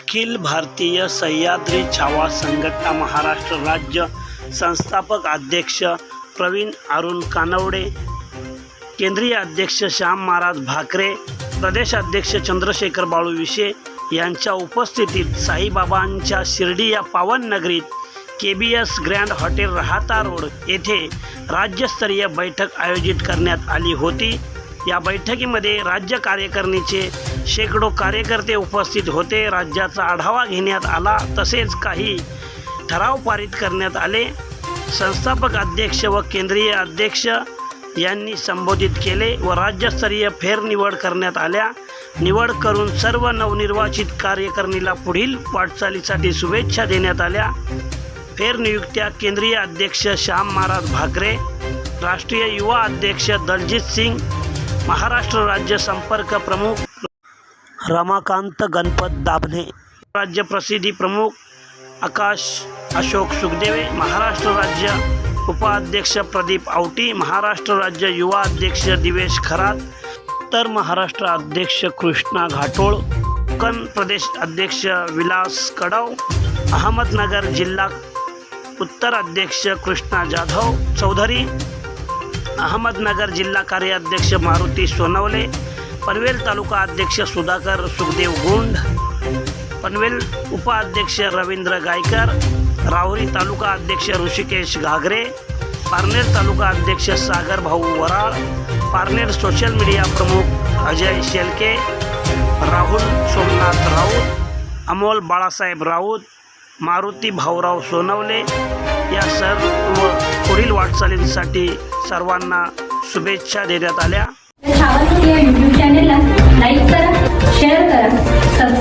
अखिल भारतीय सह्याद्री छावा संघटना महाराष्ट्र राज्य संस्थापक अध्यक्ष प्रवीण अरुण कानवडे केंद्रीय अध्यक्ष श्याम महाराज भाकरे प्रदेश अध्यक्ष चंद्रशेखर बाळू विशे यांच्या उपस्थितीत साईबाबांच्या शिर्डी या पावन नगरीत K B S grand hotel Rahata road येथे राज्यस्तरीय बैठक आयोजित करण्यात आली होती. या बैठकीमध्ये राज्य कार्यकारिणीचे शेकडो कार्यकर्ते उपस्थित होते. राज्याचा आढावा घेण्यात आला. तसेच काही ठराव पारित करण्यात आले. संस्थापक अध्यक्ष व केंद्रीय अध्यक्ष यांनी संबोधित केले व राज्यस्तरीय फेरनिवड करण्यात आल्या. निवड करून सर्व नवनिर्वाचित कार्यकारिणीला पुढील वाटचालीसाठी शुभेच्छा देण्यात आल्या. फेरनियुक्त्या केंद्रीय अध्यक्ष श्याम महाराज भाकरे राष्ट्रीय युवा अध्यक्ष दलजित सिंग महाराष्ट्र राज्य संपर्क प्रमुख रमाकांत गणपत दाभणे. राज्य प्रसिद्धी प्रमुख आकाश अशोक सुखदेवे महाराष्ट्र राज्य उपाध्यक्ष प्रदीप आवटी महाराष्ट्र राज्य युवा अध्यक्ष दिवेश खरात उत्तर महाराष्ट्र अध्यक्ष कृष्णा घाटोळ कोकण प्रदेश अध्यक्ष विलास कडव अहमदनगर जिल्हा उत्तर अध्यक्ष कृष्णा जाधव चौधरी अहमदनगर जिल्हा कार्याध्यक्ष मारुती सोनवले पनवेल तालुका अध्यक्ष सुधाकर सुखदेव गुंड पनवेल उपाध्यक्ष रवींद्र गायकर राहुरी तालुका अध्यक्ष ऋषिकेश घागरे पारनेर तालुका अध्यक्ष सागर भाऊ वराळ पारनेर सोशल मीडिया प्रमुख अजय शेलके राहुल सोमनाथ राऊत अमोल बाळासाहेब राऊत मारुती भाऊराव सोनवले या सर्व पुढील वाटचालींसाठी सर्वांना शुभेच्छा देण्यात आल्या. लाईक करा शेअर करा सबस्क्राईब